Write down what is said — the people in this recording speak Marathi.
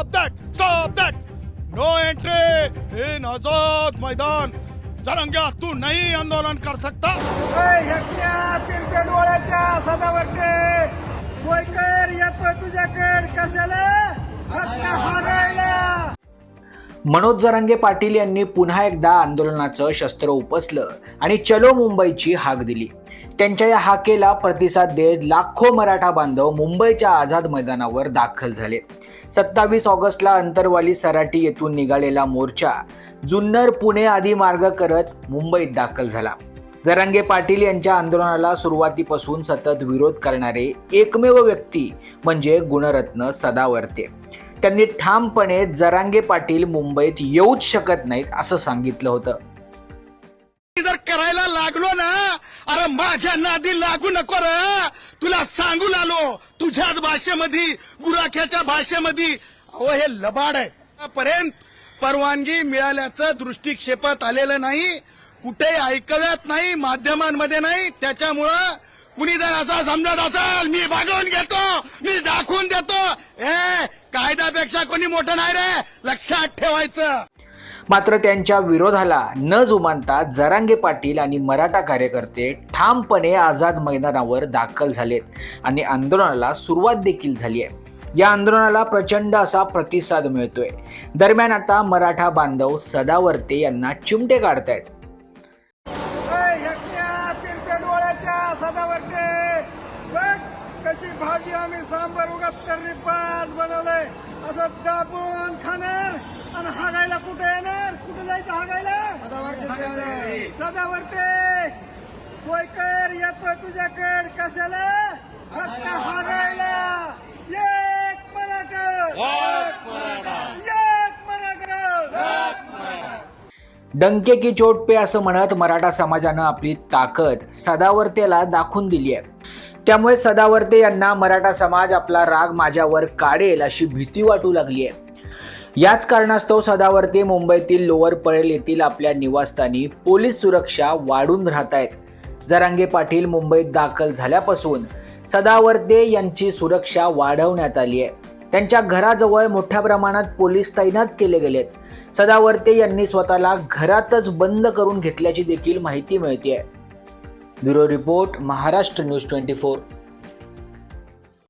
Stop that! Stop that! No entry in Azad मैदान जरंग्या तू नाही आंदोलन कर सकता. तिरके डोळ्याच्या सदावरते. सोयकर येतोय तुझ्याकडे. कशाला? मनोज जरांगे पाटील यांनी पुन्हा एकदा आंदोलनाचं शस्त्र उपसलं आणि चलो मुंबईची हाक दिली. त्यांच्या या हाकेला प्रतिसाद देत लाखो मराठा बांधव मुंबईच्या आझाद मैदानावर दाखल झाले. सत्तावीस ऑगस्टला अंतरवाली सराटी येथून निघालेला मोर्चा जुन्नर पुणे आदी मार्ग करत मुंबईत दाखल झाला. जरांगे पाटील यांच्या आंदोलनाला सुरुवातीपासून सतत विरोध करणारे एकमेव व्यक्ती म्हणजे गुणरत्न सदावर्ते. त्यांनी ठामपणे जरांगे पाटील मुंबईत येऊच शकत नाहीत असं सांगितलं होतं. जर करायला लागलो ना अरे माझ्या नादी लागू नको रे. तुला सांगून आलो तुझ्याच भाषेमध्ये गुराख्याच्या भाषेमध्ये. अहो हे लबाड आहे. पर्यंत परवानगी मिळाल्याचं दृष्टिक्षेपात आलेलं नाही कुठे ऐकव्यात नाही माध्यमांमध्ये नाही. त्याच्यामुळं कुणी जर असा समजत असाल मी भागवून घेतो मी दाखवून देतो. ए कायद्यापेक्षा कोणी मोठं नाही रे. लक्षात ठेवायचं. मात्र त्यांच्या विरोधाला न जुमानता जरांगे पाटील आणि मराठा कार्यकर्ते ठामपणे आझाद मैदानावर दाखल झालेत आणि आंदोलनाला सुरुवात देखील झाली आहे या आंदोलनाला प्रचंड असा प्रतिसाद मिळतोय. दरम्यान आता मराठा बांधव सदावर्ते यांना चिमटे काढतायत. सदावरते. कशी भाजी आम्ही सांबर उगत तर्री पाच बनवलंय असं दाबून खाणार आणि हागायला कुठे येणार? कुठे जायचं हागायला? सदावरते. सोयकर येतोय तुझ्याकडे. कशाला? फक्त हागायला. एक मराठा एक मराठा डंके की चोट पे असं म्हणत मराठा समाजानं आपली ताकद सदावर्तेला दाखवून दिली आहे. त्यामुळे सदावर्ते यांना मराठा समाज आपला राग माझ्यावर काढेल अशी भीती वाटू लागली आहे. याच कारणास्तव सदावर्ते मुंबईतील लोअर परेल येथील आपल्या निवासस्थानी पोलीस सुरक्षा वाढून राहत आहेत जरांगे पाटील मुंबईत दाखल झाल्यापासून सदावर्ते यांची सुरक्षा वाढवण्यात आली आहे. त्यांच्या घराजवळ मोठ्या प्रमाणात पोलीस तैनात केले गेलेत. सदावर्ते यांनी स्वतःला घरातच बंद करून घेतल्याची देखील माहिती मिळते आहे Bureau Report Maharashtra News 24